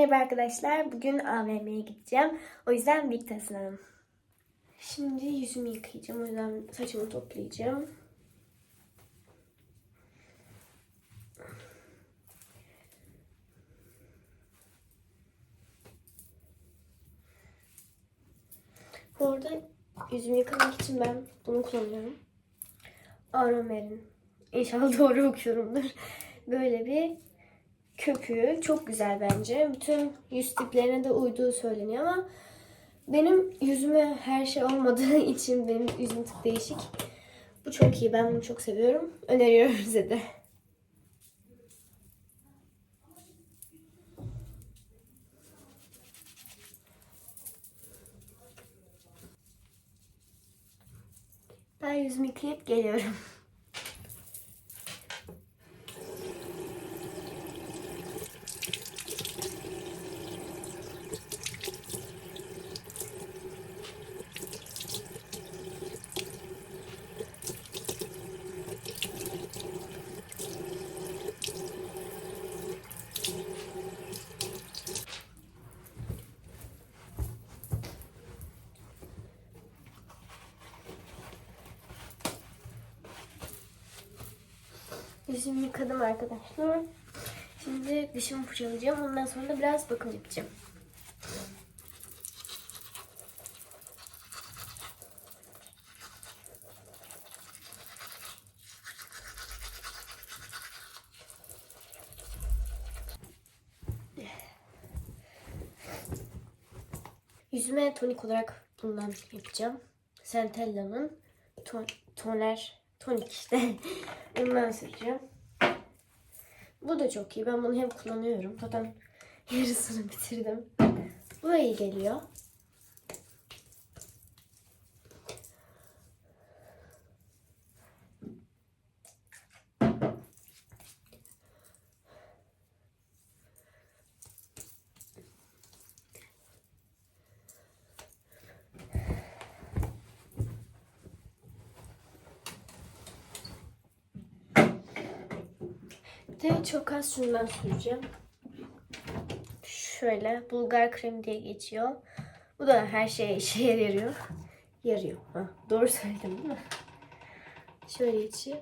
Merhaba arkadaşlar. Bugün AVM'ye gideceğim. O yüzden birlikte hazırlanalım. Şimdi yüzümü yıkayacağım. O yüzden saçımı toplayacağım. Bu arada yüzümü yıkamak için ben bunu kullanıyorum. Aromer'in. İnşallah doğru okuyorumdur. Böyle bir köpüğü çok güzel bence. Bütün yüz tiplerine de uyduğu söyleniyor ama benim yüzüme her şey olmadığı için benim yüzüm tık değişik. Bu çok iyi. Ben bunu çok seviyorum. Öneriyorum size de. Ben yüzümü yıkayıp geliyorum. Yüzümü yıkadım arkadaşlar. Şimdi dişimi fırçalayacağım. Ondan sonra da biraz bakım yapacağım. Yüzüme tonik olarak bundan yapacağım. Centella'nın ton, toner, tonik işte. Bundan süreceğim. Bu da çok iyi. Ben bunu hep kullanıyorum. Zaten yarısını bitirdim. Bu da iyi geliyor. De çok az şundan süreceğim. Şöyle Bulgar kremi diye geçiyor. Bu da her şeye işe yarıyor. Yarıyor. Ha, doğru söyledim değil mi? Şöyle içi.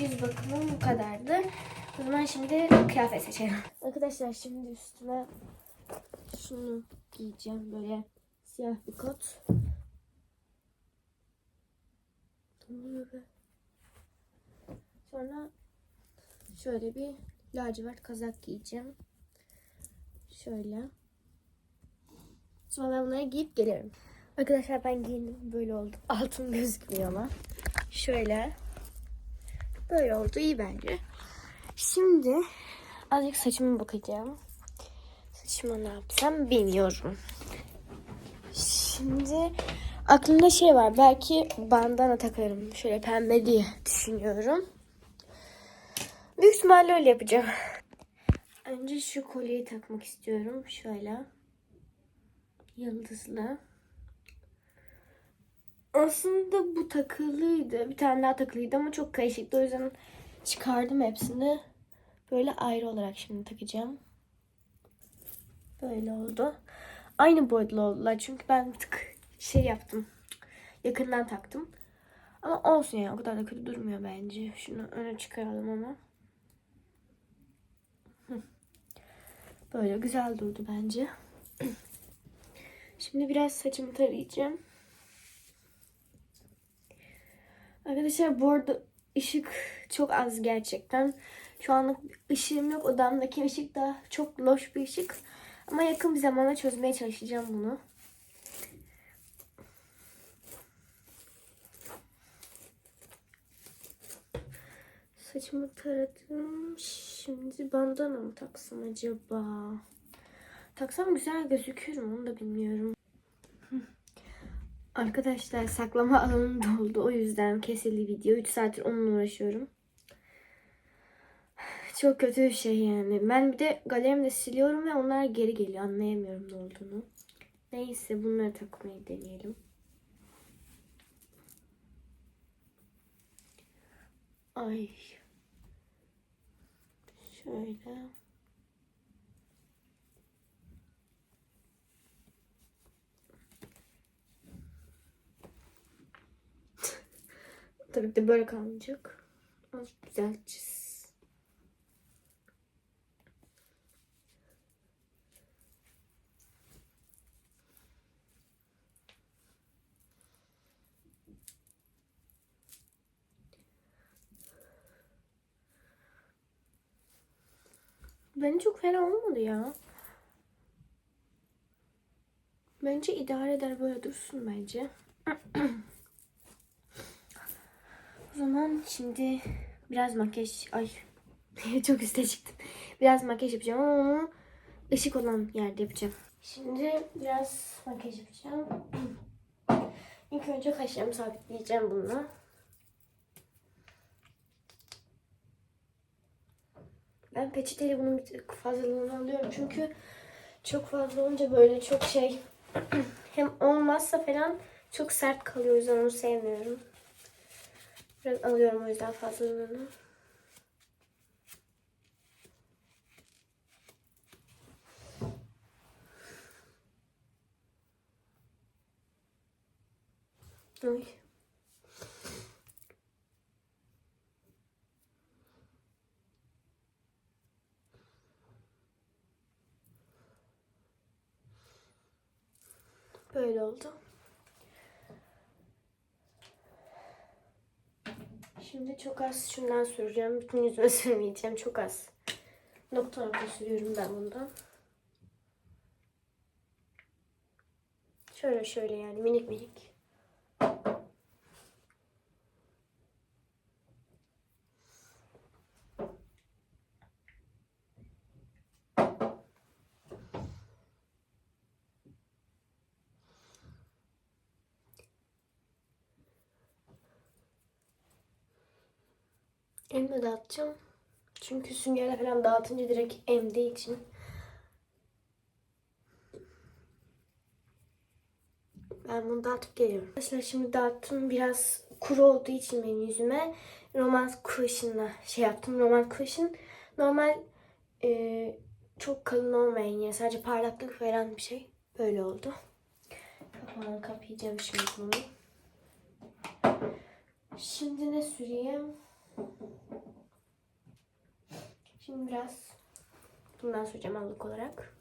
Yüz bakımım bu kadardı. O zaman şimdi kıyafet seçelim. Arkadaşlar şimdi üstüme şunu giyeceğim. Böyle siyah bir kot. Sonra şöyle bir lacivert kazak giyeceğim. Şöyle. Sonra ben bunları giyip gelirim. Arkadaşlar ben giyindim. Böyle oldu. Altın gözükmüyor ama. Şöyle. Böyle oldu iyi bence. Şimdi azıcık saçıma bakacağım. Saçıma ne yapsam bilmiyorum. Şimdi aklımda şey var. Belki bandana takarım. Şöyle pembe diye düşünüyorum. Büyük ihtimalle öyle yapacağım. Önce şu kolyeyi takmak istiyorum. Şöyle. Yıldızlı. Aslında bu takılıydı. Bir tane daha takılıydı ama çok karışıktı. O yüzden çıkardım hepsini. Böyle ayrı olarak şimdi takacağım. Böyle oldu. Aynı boyutlu oldular. Çünkü ben bir tık şey yaptım. Yakından taktım. Ama olsun yani. O kadar da kötü durmuyor bence. Şunu öne çıkaralım ama. Böyle güzel durdu bence. Şimdi biraz saçımı tarayacağım. Arkadaşlar bu arada ışık çok az gerçekten. Şu anlık ışığım yok. Odamdaki ışık da çok loş bir ışık. Ama yakın bir zamanda çözmeye çalışacağım bunu. Saçımı taradım. Şimdi bandana mı taksam acaba? Taksam güzel gözükür mü onu da bilmiyorum. Arkadaşlar saklama alanım doldu. O yüzden kesildi video. 3 saattir onunla uğraşıyorum. Çok kötü bir şey yani. Ben bir de galerimde siliyorum ve onlar geri geliyor. Anlayamıyorum ne olduğunu. Neyse bunları takmayı deneyelim. Ay. Şöyle. Tabii ki de böyle kalmayacak. Azıcık düzelteceğiz. Bence çok fena olmadı ya. Bence idare eder böyle dursun bence. zaman şimdi biraz makyaj... Ay çok üste çıktım. Biraz makyaj yapacağım ama onu ışık olan yerde yapacağım. Şimdi biraz makyaj yapacağım. İlk önce kaşlarımı sabitleyeceğim bununla. Ben peçeteyle bunun fazlalığını alıyorum çünkü çok fazla olunca böyle çok şey hem olmazsa falan çok sert kalıyor o yüzden onu sevmiyorum. Biraz alıyorum o yüzden fazlalığını. Ay. Böyle oldu. Şimdi çok az şundan süreceğim. Bütün yüzüme sürmeyeceğim. Çok az. Nokta nokta sürüyorum ben bundan. Şöyle şöyle yani minik minik. Elime dağıtacağım. Çünkü süngerle falan dağıtınca direkt emdiği için. Ben bunu dağıtıp geliyorum. Arkadaşlar şimdi dağıttım. Biraz kuru olduğu için benim yüzüme Roman Cushion'la şey yaptım. Roman Cushion normal e, çok kalın olmayan yani sadece parlaklık veren bir şey. Böyle oldu. Kapağını kapayacağım şimdi bunu. Şimdi ne süreyim? Şimdi biraz bundan süreceğim allık olarak.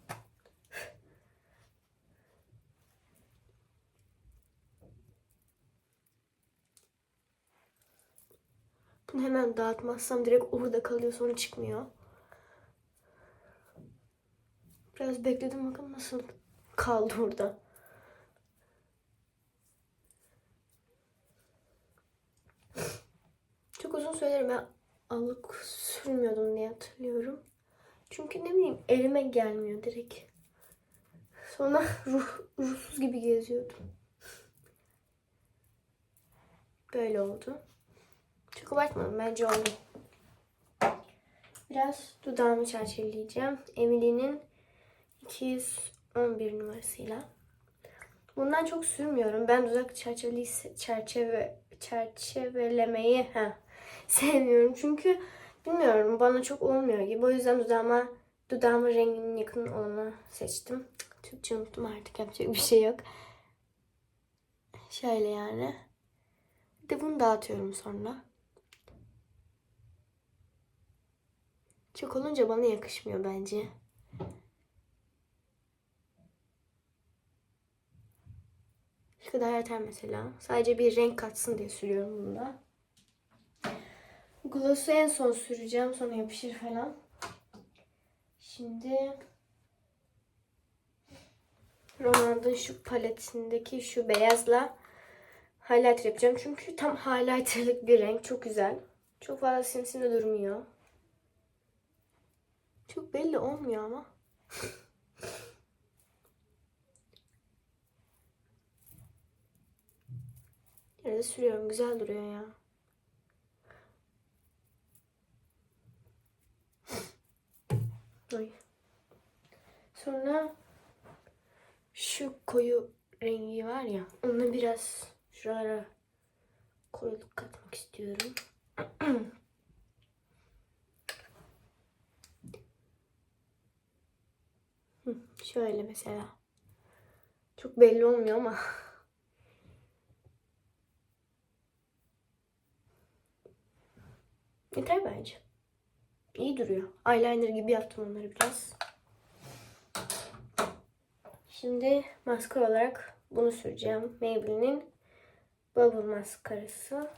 Bunu hemen dağıtmazsam direkt orada kalıyor sonra çıkmıyor. Biraz bekledim bakın nasıl kaldı orada. Ben allık sürmüyordum diye hatırlıyorum. Çünkü ne bileyim elime gelmiyor direkt. Sonra ruh, ruhsuz gibi geziyordum. Böyle oldu. Çok abartmadım bence oldu. Biraz dudağımı çerçeveleyeceğim. Emily'nin 211 numarasıyla. Bundan çok sürmüyorum. Ben dudak çerçeveli çerçeve çerçevelemeyi ha sevmiyorum. Çünkü bilmiyorum bana çok olmuyor gibi. O yüzden dudağıma dudağımın renginin yakın olanı seçtim. Türkçe unuttum artık yapacak bir şey yok. Şöyle yani. Bir de bunu dağıtıyorum sonra. Çok olunca bana yakışmıyor bence. Şu kadar yeter mesela. Sadece bir renk katsın diye sürüyorum bunu da. Gloss'u en son süreceğim. Sonra yapışır falan. Şimdi Romand'ın şu paletindeki şu beyazla highlighter yapacağım. Çünkü tam highlighterlık bir renk. Çok güzel. Çok fazla simsinde durmuyor. Çok belli olmuyor ama. Yine sürüyorum. Güzel duruyor ya. Ay. Sonra şu koyu rengi var ya onu biraz şuralara koyuluk katmak istiyorum. Şöyle mesela. Çok belli olmuyor ama. Yeter bence. İyi duruyor. Eyeliner gibi yaptım onları biraz. Şimdi maskara olarak bunu süreceğim. Maybelline'in Bubble maskarası.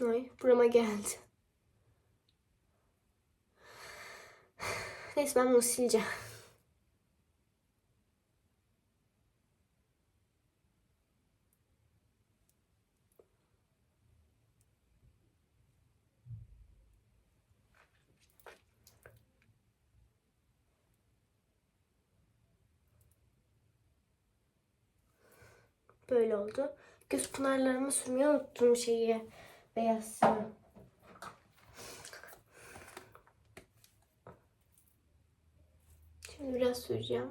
Ay burama geldi. Neyse ben bunu sileceğim. Böyle oldu. Göz pınarlarımı sürmeyi unuttum şeyi. Beyaz simü. Şimdi biraz süreceğim.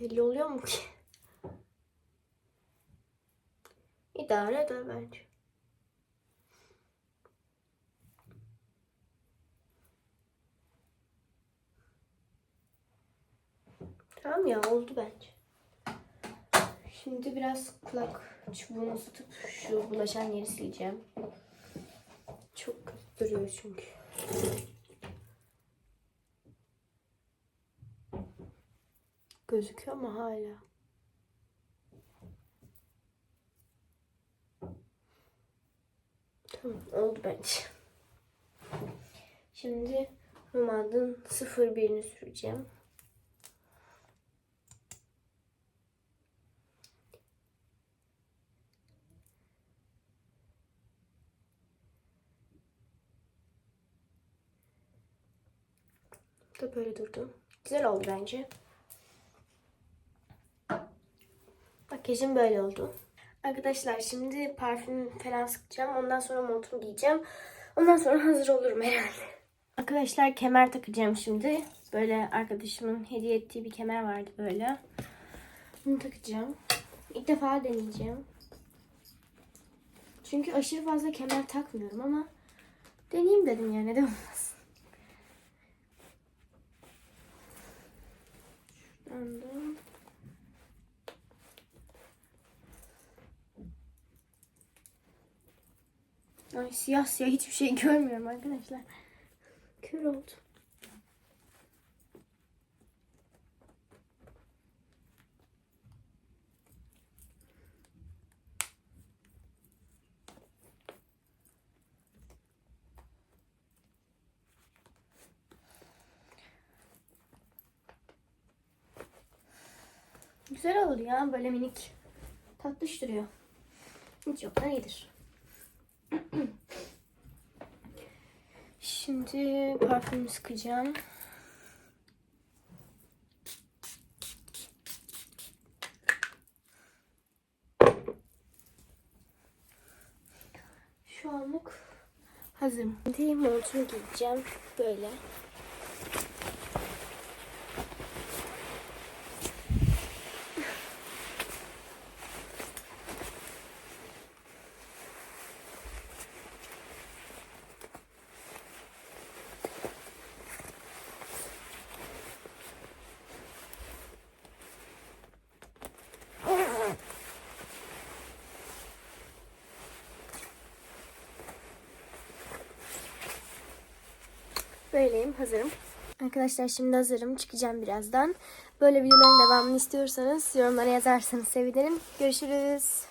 Belli oluyor mu ki? İdare eder bence. Tamam ya oldu bence. Şimdi biraz kulak çubuğunu tutup şu bulaşan yeri sileceğim. Çok kötü duruyor çünkü. Gözüküyor ama hala. Tamam oldu bence. Şimdi Romad'ın 01'ini süreceğim. Da böyle durdu. Güzel oldu bence. Makyajım böyle oldu. Arkadaşlar şimdi parfüm falan sıkacağım. Ondan sonra montumu giyeceğim. Ondan sonra hazır olurum herhalde. Arkadaşlar kemer takacağım şimdi. Böyle arkadaşımın hediye ettiği bir kemer vardı böyle. Bunu takacağım. İlk defa deneyeceğim. Çünkü aşırı fazla kemer takmıyorum ama deneyeyim dedim ya neden olmasın. Anladım. Ay siyah siyah hiçbir şey görmüyorum arkadaşlar. Kör oldu. Güzel olur ya böyle minik. Tatlış duruyor. Hiç yoktan iyidir. Şimdi parfüm sıkacağım. Şu anlık hazırım. Montumu giyeceğim. Böyle. Böyleyim, hazırım. Arkadaşlar şimdi hazırım. Çıkacağım birazdan. Böyle videoların devamını istiyorsanız yorumlara yazarsanız sevinirim. Görüşürüz.